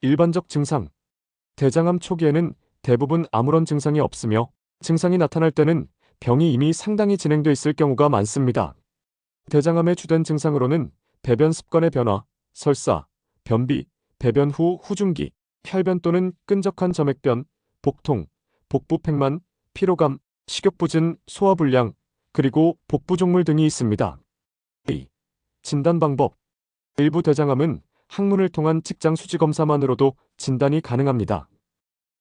일반적 증상. 대장암 초기에는 대부분 아무런 증상이 없으며 증상이 나타날 때는 병이 이미 상당히 진행돼 있을 경우가 많습니다. 대장암의 주된 증상으로는 배변 습관의 변화, 설사, 변비, 배변 후 후중기, 혈변 또는 끈적한 점액변, 복통, 복부 팽만, 피로감, 식욕부진, 소화불량, 그리고 복부 종물 등이 있습니다. 진단 방법. 일부 대장암은 항문을 통한 직장 수지 검사만으로도 진단이 가능합니다.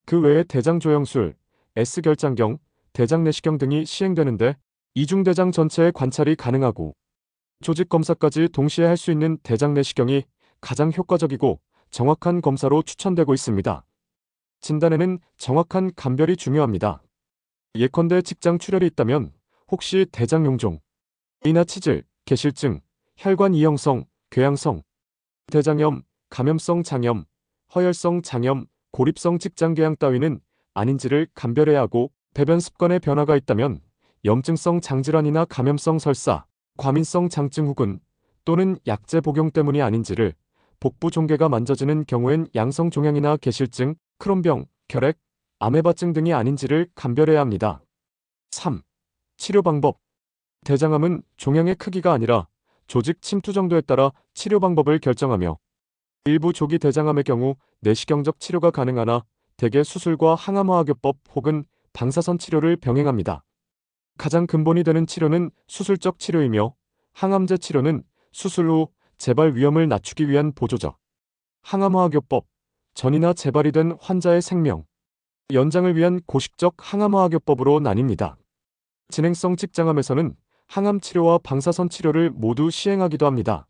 그 외에 대장 조영술, S결장경, 대장 내시경 등이 시행되는데 이중대장 전체의 관찰이 가능하고 조직 검사까지 동시에 할 수 있는 대장 내시경이 가장 효과적이고 정확한 검사로 추천되고 있습니다. 진단에는 정확한 감별이 중요합니다. 예컨대 직장 출혈이 있다면 혹시 대장 용종, 이나 치질, 개실증, 혈관 이형성, 궤양성, 대장염, 감염성 장염, 허혈성 장염, 고립성 직장궤양 따위는 아닌지를 감별해야 하고 배변 습관의 변화가 있다면 염증성 장질환이나 감염성 설사, 과민성 장증 후군 또는 약제 복용 때문이 아닌지를 복부 종괴가 만져지는 경우엔 양성 종양이나 개실증, 크론병, 결핵, 아메바증 등이 아닌지를 감별해야 합니다. 3. 치료 방법. 대장암은 종양의 크기가 아니라 조직 침투 정도에 따라 치료 방법을 결정하며 일부 조기 대장암의 경우 내시경적 치료가 가능하나 대개 수술과 항암화학요법 혹은 방사선 치료를 병행합니다. 가장 근본이 되는 치료는 수술적 치료이며 항암제 치료는 수술 후 재발 위험을 낮추기 위한 보조적 항암화학요법, 전이나 재발이 된 환자의 생명, 연장을 위한 고식적 항암화학요법으로 나뉩니다. 진행성 직장암에서는 항암 치료와 방사선 치료를 모두 시행하기도 합니다.